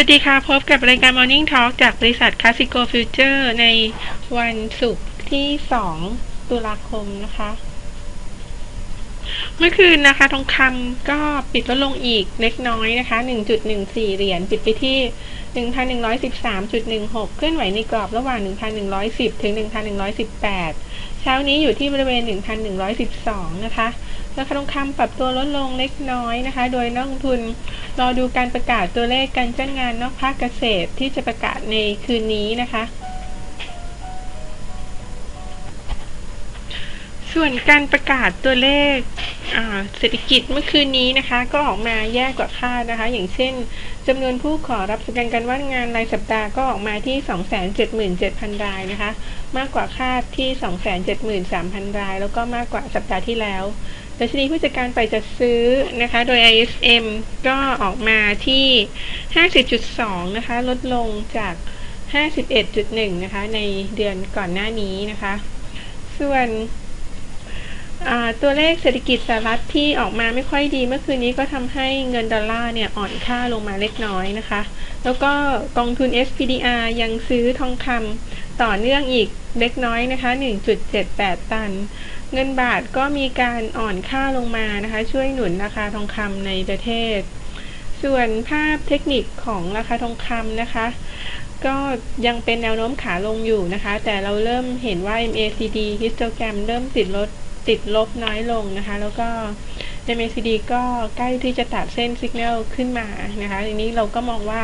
วัสดีค่ะ พบกับรายการ Morning Talk จากบริษัท Casico Future ในวันศุกร์ที่ 2 ตุลาคมนะคะ เมื่อคืนนะคะ ทองคำก็ปิดลดลงอีกเล็กน้อยนะคะ 1.14 เหรียญปิดไปที่ 1,113.16 เคลื่อนไหวในกรอบระหว่าง 1,110 ถึง 1,118 เช้านี้อยู่ที่บริเวณ 1,112 นะคะ ราคาทองคำปรับตัวลดลงเล็กน้อยนะคะ โดยนักลงทุนรอดูการประกาศตัวเลขการจ้างงานนอกภาคเกษตรที่จะประกาศในคืนนี้นะคะ ส่วนการประกาศตัวเลข เศรษฐกิจเมื่อคืนนี้นะคะ ก็ออกมาแย่กว่าคาดนะคะ อย่างเช่นจำนวนผู้ขอรับสแกนการว่างงานรายสัปดาห์ก็ออกมาที่ 277,000 รายนะคะ มากกว่าคาดที่ 273,000 ราย แล้วก็มากกว่าสัปดาห์ที่แล้วดัชนีผู้จัดการไปจัดซื้อนะคะ โดย ISM ก็ออกมาที่ 50.2 นะคะ ลดลงจาก 51.1 นะคะ ในเดือนก่อนหน้านี้นะคะ ส่วน ตัวเลขเศรษฐกิจสหรัฐที่ออกมาไม่ค่อยดีเมื่อคืนนี้ก็ทำให้เงินดอลลาร์เนี่ยอ่อนค่าลงมาเล็กน้อยนะคะ แล้วก็กองทุน SPDR ยังซื้อทองคำต่อเนื่องอีกเล็กน้อยนะคะ 1.78 ตัน เงินบาทก็มีการอ่อนค่าลงมานะคะ ช่วยหนุนราคาทองคำในประเทศ ส่วนภาพเทคนิคของราคาทองคำนะคะก็ยังเป็นแนวโน้มขาลงอยู่นะคะ แต่เราเริ่มเห็นว่า MACD histogram เริ่มติดลด ติดลบน้อยลงนะคะ แล้วก็ MACD ก็ใกล้ที่จะตัดเส้นสัญญาณขึ้นมานะคะทีนี้เราก็มองว่า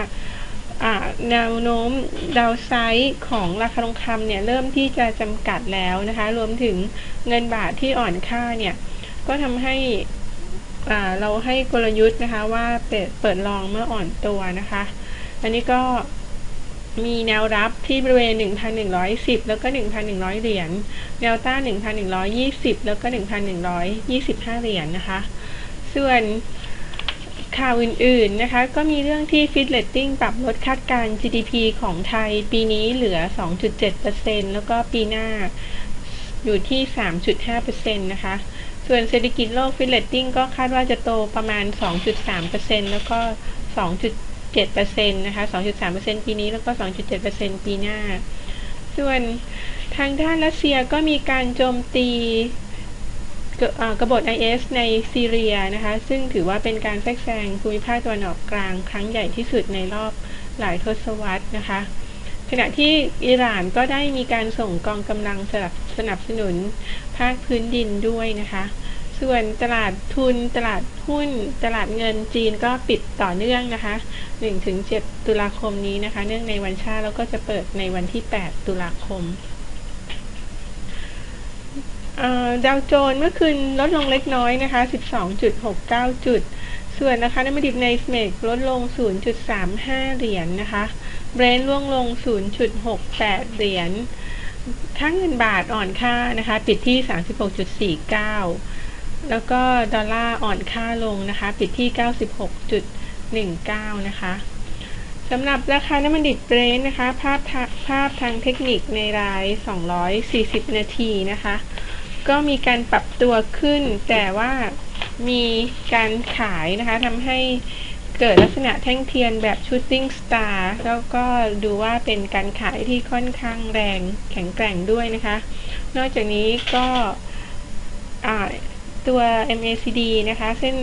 แนวโน้มดาวไซด์ของราคาทองคำเนี่ยเริ่มที่จะจำกัดแล้วนะคะ รวมถึงเงินบาทที่อ่อนค่าเนี่ย ก็ทำให้เราให้กลยุทธ์นะคะว่าเปิดเปิดลองเมื่ออ่อนตัวนะคะ อันนี้ก็ มีแนวรับที่บริเวณ 1,110 แล้วก็ 1,100 เหรียญ แนวต้าน 1,120 แล้วก็ 1,125 เหรียญนนะคะ ส่วนข่าวอื่นๆนะคะ ก็มีเรื่องที่ f i t Rating ปรับลดคาดการ GDP ของไทยปีนี้เหลือ 2.7%แล้วก็ปีหน้าอยู่ที่ 3.5%นะคะ ส่วนเศรษฐกิจโลก f i t Rating ก็คาดว่าจะโตประมาณ 2.3%แล้วก็ 2 7%นะคะ 2.3%ปีนี้แล้วก็ 2.7%ปีหน้า ส่วนทางด้านรัสเซียก็มีการโจมตีกบฏ IS ในซีเรียนะคะ ซึ่งถือว่าเป็นการแทรกแซงภูมิภาคตะวันออกกลางครั้งใหญ่ที่สุดในรอบหลายทศวรรษนะคะ ขณะที่อิหร่านก็ได้มีการส่งกองกำลังสนับสนุนภาคพื้นดินด้วยนะคะ ส่วนตลาดทุน ตลาดหุ้น ตลาดเงินจีนก็ปิดต่อเนื่องนะคะ 1-7 ตุลาคมนี้นะคะ เนื่องในวันชาติแล้วก็จะเปิดในวันที่ 8 ตุลาคมดาวโจนเมื่อคืนลดลงเล็กน้อยนะคะ 12.69 จุด ส่วนนะคะน้ำมันดิบในสเมกลดลง 0.35 เหรียญนนะคะ เบรนท์ล่วงลง 0.68 เหรียญค่าเงินบาทอ่อนค่านะคะ ปิดที่ 36.49 แล้วก็ดอลลาร์อ่อนค่าลงนะคะ ปิดที่ 96.19 นะคะสำหรับราคาน้ำมันดิบเบรนท์นะคะ ภาพภาพทางเทคนิคในราย 240 นาทีนะคะ ก็มีการปรับตัวขึ้น แต่ว่ามีการขายนะคะทำให้เกิดลักษณะแท่งเทียนแบบชูตติ้งสตาร์แล้วก็ดูว่าเป็นการขายที่ค่อนข้างแรงแข็งแกร่งด้วยนะคะ นอกจากนี้ก็ ตัว MACD นะคะ เส้น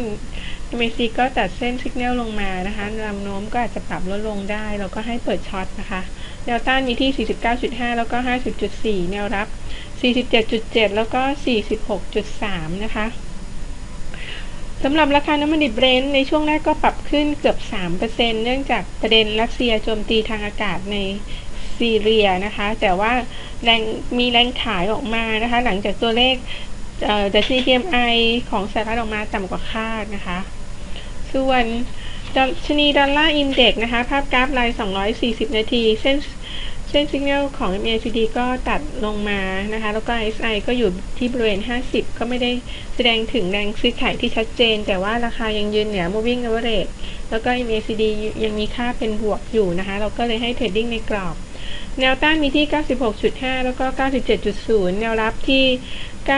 MACD ก็ตัดเส้นสัญญาณลงมานะคะลำโน้มก็อาจจะปรับลดลงได้เราก็ให้เปิดช็อตนะคะ แนวต้านมีที่ 49.5 แล้วก็ 50.4 แนวรับ 47.7 แล้วก็ 46.3 นะคะสำหรับราคาน้ำมันดิบเบรนท์ในช่วงแรกก็ปรับขึ้นเกือบ 3%เนื่องจากประเด็นรัสเซียโจมตีทางอากาศในซีเรียนะคะ แต่ว่าแรงมีแรงขายออกมานะคะ หลังจากตัวเลข แต่ CPMI ของสหรัฐออกมาต่ำกว่าคาดนะคะ ส่วนชนีดอลลาร์อินเด็กนะคะ ภาพกราฟราย 240 นาที เส้นเส้นสัญญาณของ MACD ก็ตัดลงมานะคะ แล้วก็ SI ก็อยู่ที่บริเวณ 50 ก็ไม่ได้แสดงถึงแรงซื้อขายที่ชัดเจน แต่ว่าราคายังยืนเหนือ moving average แล้วก็ MACD ยังมีค่าเป็นบวกอยู่นะคะ เราก็เลยให้เทรดดิ้งในกรอบ แนวต้านมีที่ 96.5 แล้วก็ 97.0 แนวรับที่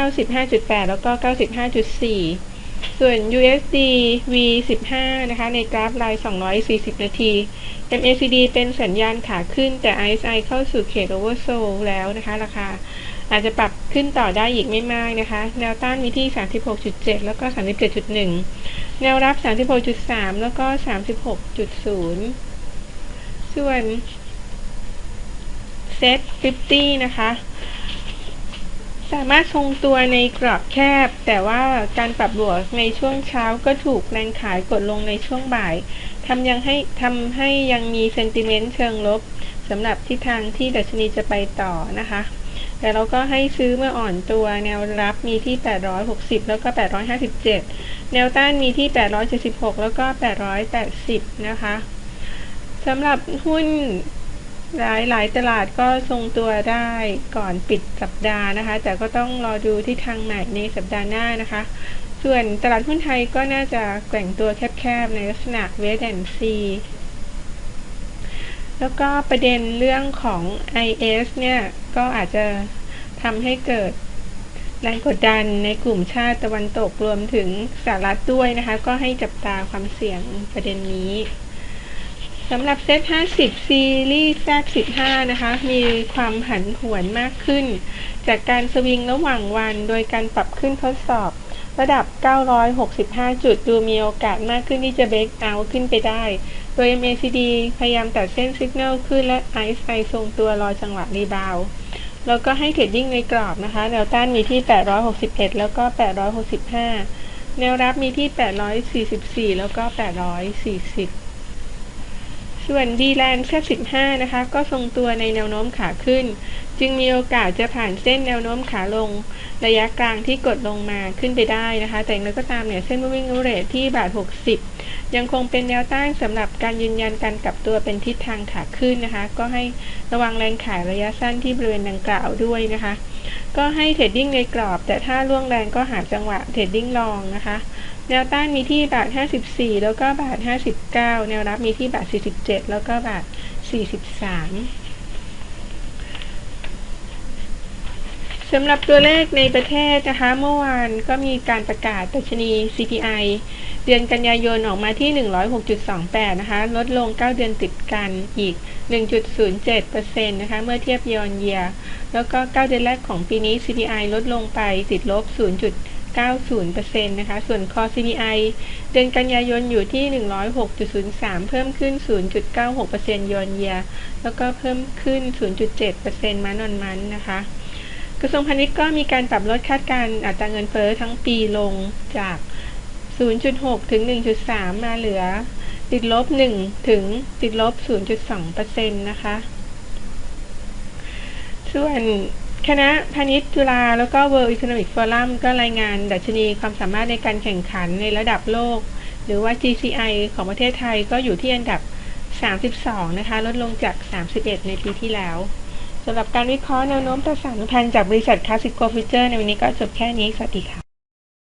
95.8 แล้วก็ 95.4 ส่วน USD V15 นะคะ ในกราฟราย 240 นาที MACD เป็นสัญญาณขาขึ้นแต่ RSI เข้าสู่เขต oversold แล้วนะคะราคาอาจจะปรับขึ้นต่อได้อีกไม่มากนะคะ แนวต้านมีที่ 36.7 แล้วก็ 37.1 แนวรับ 36.3 แล้วก็ 36.0 ส่วน Set 50 นะคะ สามารถทรงตัวในกรอบแคบ แต่ว่าการปรับบวกในช่วงเช้าก็ถูกแรงขายกดลงในช่วงบ่ายทำยังให้ทำให้ยังมีเซนติเมนต์เชิงลบสำหรับทิศทางที่ดัชนีจะไปต่อนะคะ แต่เราก็ให้ซื้อเมื่ออ่อนตัวแนวรับมีที่ 860 แล้วก็ 857 แนวต้านมีที่ 876 แล้วก็ 880 นะคะสำหรับหุ้น หลายหลายตลาดก็ทรงตัวได้ก่อนปิดสัปดาห์นะคะ แต่ก็ต้องรอดูที่ทางใหม่ในสัปดาห์หน้านะคะ ส่วนตลาดหุ้นไทยก็น่าจะแกว่งตัวแคบๆ ในลักษณะเวทแอนซีแล้วก็ประเด็นเรื่องของ IS เนี่ย ก็อาจจะทำให้เกิดแรงกดดันในกลุ่มชาติตะวันตกรวมถึงสหรัฐด้วยนะคะ ก็ให้จับตาความเสี่ยงประเด็นนี้ สำหรับเซต 50 ซีรีส์ Z15 นะคะ มีความผันผวนมากขึ้น จากการสวิงระหว่างวัน โดยการปรับขึ้นทดสอบ ระดับ 965 จุด ดูมีโอกาสมากขึ้นที่จะเบรกเอาขึ้นไปได้ โดย MACD พยายามตัดเส้นสัญญาณขึ้นและ RSI ทรงตัวรอจังหวะรีบาว แล้วก็ให้เทรดดิ้งในกรอบนะคะ แนวต้านมีที่ 861 แล้วก็ 865 แนวรับมีที่ 844 แล้วก็ 840 ส่วนดีแลนด์แค่15 นะคะ ก็ทรงตัวในแนวโน้มขาขึ้น จึงมีโอกาสจะผ่านเส้นแนวโน้มขาลง ระยะกลางที่กดลงมาขึ้นไปได้นะคะ แต่อย่างไรก็ตามเนี่ยเส้น moving average ที่บาท 60 ยังคงเป็นแนวต้านสำหรับการยืนยันการกลับตัวเป็นทิศทางขาขึ้นนะคะ ก็ให้ระวังแรงขายระยะสั้นที่บริเวณดังกล่าวด้วยนะคะ ก็ให้เทรดดิ้งในกรอบ แต่ถ้าล่วงแรงก็หาจังหวะเทรดดิ้งลองนะคะ แนวต้านมีที่บาท 54 แล้วก็บาท 59 แนวรับมีที่บาท 47 แล้วก็บาท 43 สำหรับตัวเลขในประเทศนะคะ เมื่อวานก็มีการประกาศตัชนี CPI เดือนกันยายนออกมาที่ 106.28 นะคะ ลดลง 9 เดือนติดกันอีก 1.07%นะคะ เมื่อเทียบยอนเยีย แล้วก็ 9 เดือนแรกของปีนี้ CPI ลดลงไปติดลบ 0. 90%นะคะ ส่วน Core CPI เดือนกันยายนอยู่ที่ 106.03 เพิ่มขึ้น 0.96%ยอนเยีย แล้วก็เพิ่มขึ้น 0.7%มันอนมันนะคะ กระทรวงพาณิชย์ก็มีการปรับลดคาดการณ์อัตราเงินเฟ้อทั้งปีลงจาก 0.6 ถึง 1.3 มาเหลือ ติดลบ 1 ถึงติดลบ 0.2%นะคะ ส่วนคณะพาณิชย์จุฬาแล้วก็ World Economic Forum ก็รายงานดัชนีความสามารถในการแข่งขันในระดับโลก หรือว่า GCI ของประเทศไทยก็อยู่ที่อันดับ 32 นะคะ ลดลงจาก 31 ในปีที่แล้ว สำหรับการวิเคราะห์แนวโน้มตราสารพันจากบริษัทคาสิโกฟิเจอร์ในวันนี้ก็จบแค่นี้ สวัสดีค่ะ